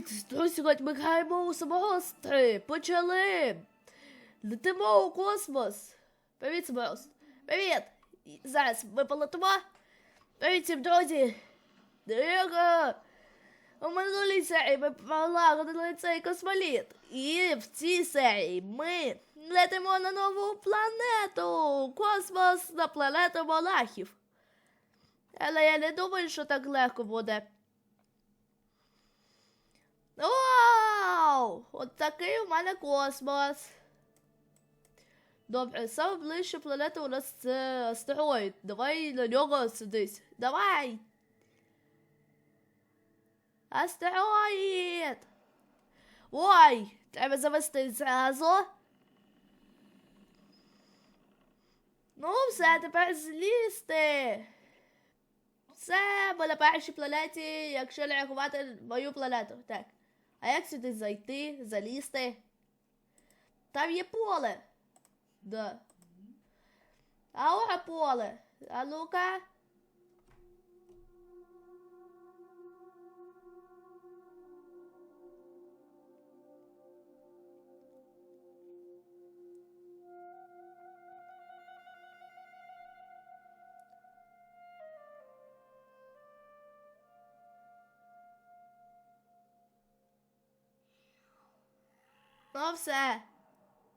Привіт, ми граємо у самогостри. Почали. Летимо у космос. Привіт, самогост. Привіт. Зараз ми полетимо. Привіт всім, друзі. Дорога. У минулій серії ми полагодили цей космоліт. І в цій серії ми летимо на нову планету. Космос на планету Малахів. Але я не думаю, що так легко буде. Вау! От такий у мене космос. Добре, саме ближча планета у нас це астероїд. Давай на нього сидись. Давай! Астероїд! Ой! Треба завести зразу. Ну, все, тепер злізти. Все, ми на першій планеті, якщо не мою планету. Так. А як сюди зайти, залізти? Там є поле. Да. А ора поле. А ну-ка. Ну, все.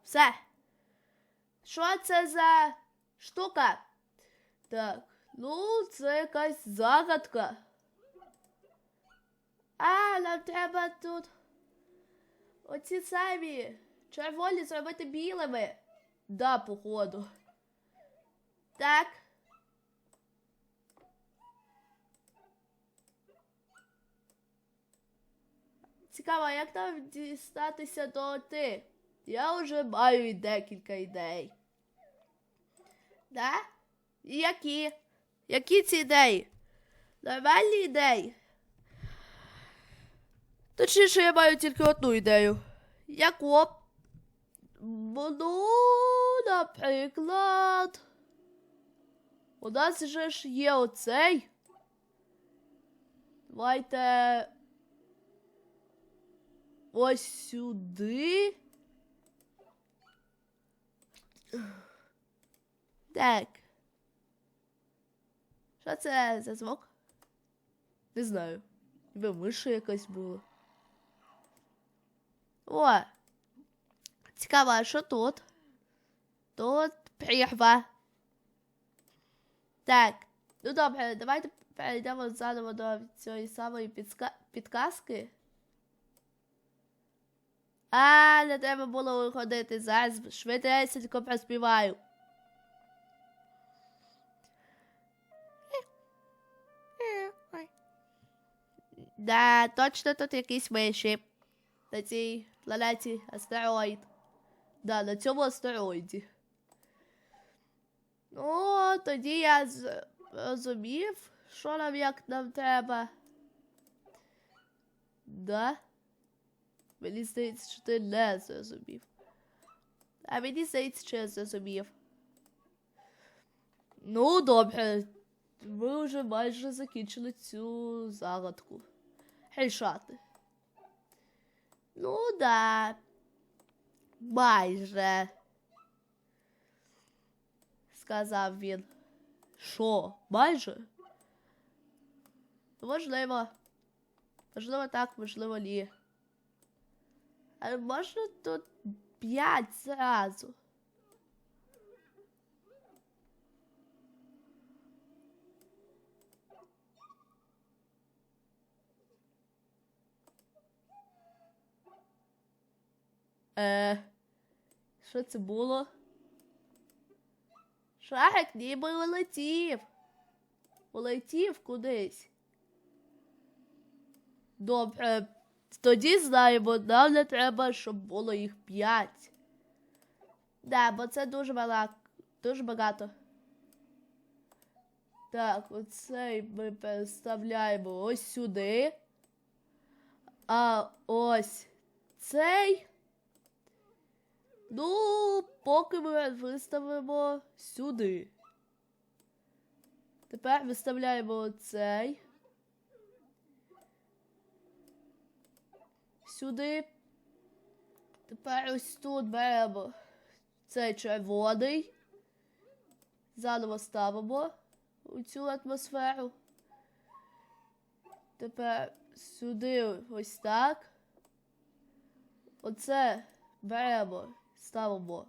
Все. Що це за штука? Так, ну, це якась загадка. А, нам треба тут оці самі червоні зробити білими. Да, походу. Так. Цікаво, як нам дістатися до ти? Я вже маю і декілька ідей. Да? Які? Які ці ідеї? Нормальні ідеї? Точніше, я маю тільки одну ідею. Яку? Ну, наприклад. У нас же ж є оцей. Давайте. Ось сюди. Так. Що це за звук? Не знаю. Ніби миша якась була. О! Цікаво, а що тут? Тут прірва. Так. Ну добре, давайте перейдемо заново до цієї самої підска... підказки. А, не треба було виходити. Зараз швидесенько проспіваю. Да, точно тут якісь миші. На цій планеті астероїд. Да, на цьому астероїді. Ну, тоді я зрозумів, що нам як нам треба. Да? Мені здається, що ти не зрозумів. А мені здається, що я зрозумів. Ну, добре. Ми вже майже закінчили цю загадку. Рішати. Ну, да. Майже. Сказав він. Що, майже? Можливо. Можливо, так, можливо, ні. Але можна тут п'ять зразу. Е, що це було? Шарик ніби улетів. Улетів кудись. Добре. Тоді знаємо, нам не треба, щоб було їх п'ять. Да, бо це дуже багато. Дуже багато. Так, оцей ми переставляємо ось сюди. А ось цей. Ну, поки ми виставимо сюди. Тепер виставляємо цей. Сюди. Тепер ось тут беремо цей червоний. Заново ставимо у цю атмосферу. Тепер сюди ось так. Оце беремо, ставимо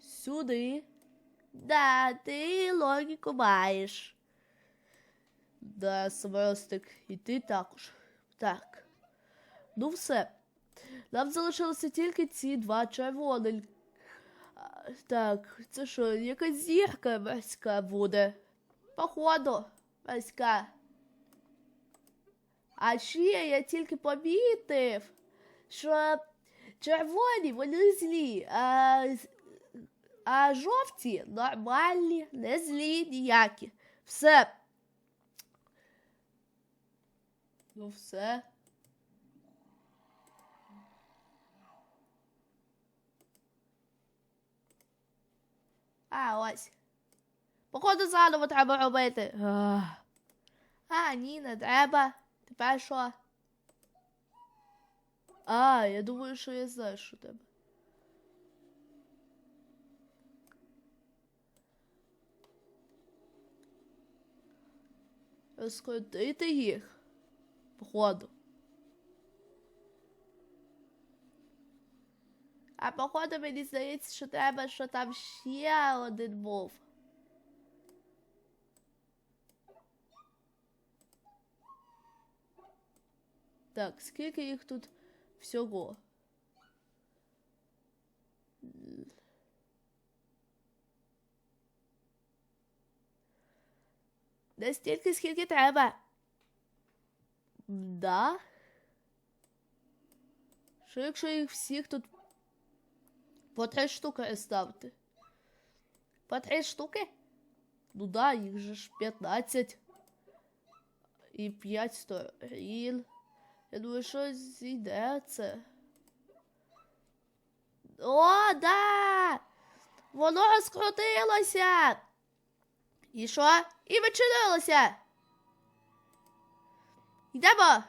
сюди. Да, ти логіку маєш. Да, саморостик, і ти також. Так. Ну все. Нам залишилося тільки ці два червоні. Так, це що, якась зірка морська буде? Походу, морська. А ще я тільки помітив, що червоні вони злі, а, а жовті нормальні, не злі ніякі. Все. Ну все. А, ось. Походу заново треба робити. А, ні, не треба. Тепер що? А, я думаю, що я знаю, що треба. Розкрутити їх. Походу. А походу мені здається, що треба, що там ще один був. Так, скільки їх тут всього? Не стільки, скільки треба. Да? Що якщо їх всіх тут по три штуки ставити? По три штуки? Ну да, їх же ж 15. І 5 сторін. Я думаю, що зійде це. О, да! Воно розкрутилося! І що? І відчинилося! Йдемо!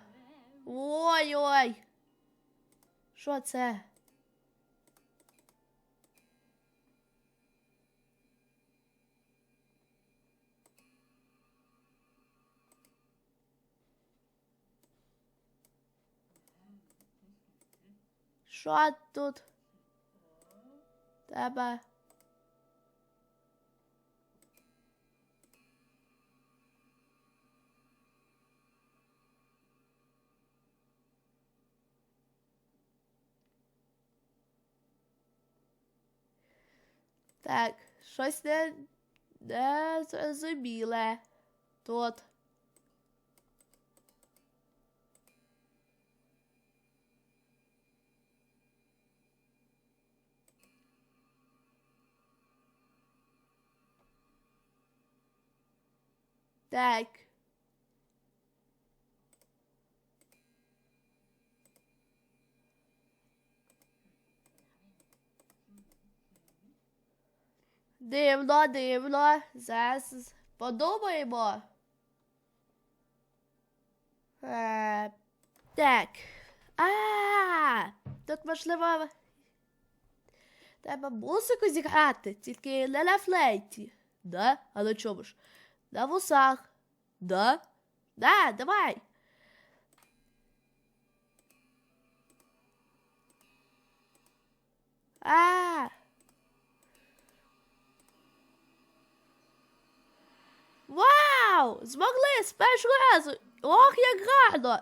Ой-ой! Що це? Що тут? Треба. Так, щось не, не зрозуміле тут. Так. Дивно, дивно. Зараз подумаємо. Е, так. А, тут можливо. Треба музику зіграти, тільки не на флейті. Да? А на чому ж? На вусах. Да? Да, давай. А. Вау! Змогли з першого разу. Ох, як гарно.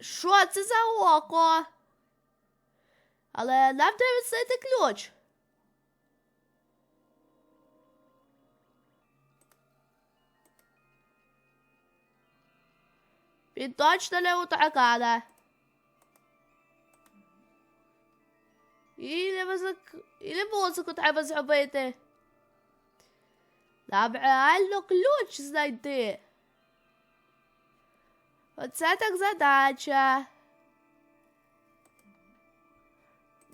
Що це за око? Але нам треба знайти ключ. Він точно не у таракана. І музик... І музику треба зробити. Нам реально ключ знайти. Оце так задача.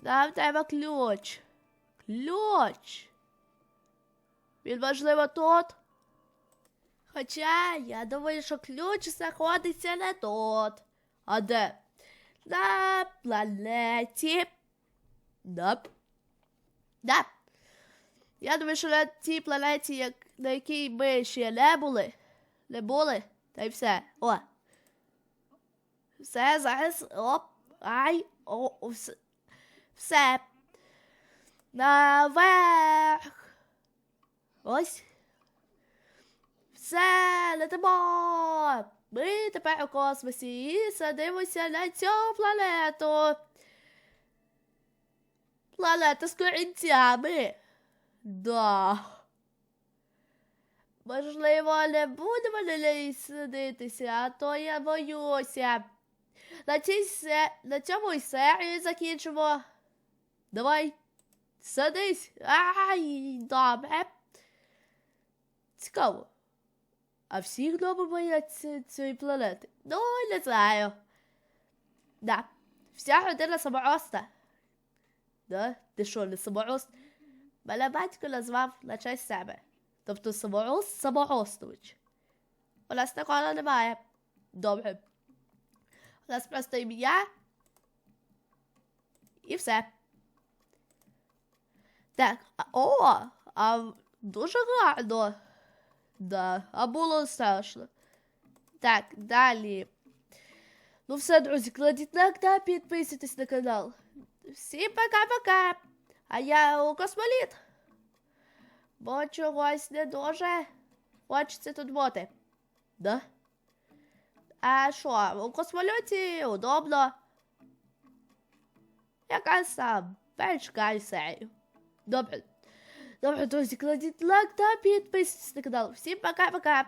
Нам треба ключ. Ключ. Він важливо тут. Хоча я думаю, що ключ знаходиться не тут. А де? На планеті. Да. Да. Я думаю, що на тій планеті, як, на якій ми ще не були. Не були. Та й все. О. Все, зараз. Оп. Ай. О, все. Все. Наверх. Ось. Все, летимо. Ми тепер у космосі і садимося на цю планету. Планета з корінцями. Да. Можливо, не будемо на неї садитися, а то я боюся. На, се... на цьому і серію закінчимо. Давай, садись. Ай, добре. Цікаво. А всі гноми бояться цієї планети? Ну, не знаю. Да. Вся родина самороста. Да? Ти що, не саморост? Мене батько назвав на честь себе. Тобто саморост Саморостович. У нас такого немає. Добре. У нас просто ім'я. І все. Так, о, а дуже гарно. Да, а було страшно. Так, далі. Ну все, друзі, кладіть лайк та підписуйтесь на канал. Всім пока-пока. А я у космоліт. Бо чогось не дуже хочеться тут бути. Да? А що, у космольоті удобно. Якась там перечекаю серію. Добре. Добре, друзі, кладіть лайк та підписуйтесь на канал. Всім пока-пока.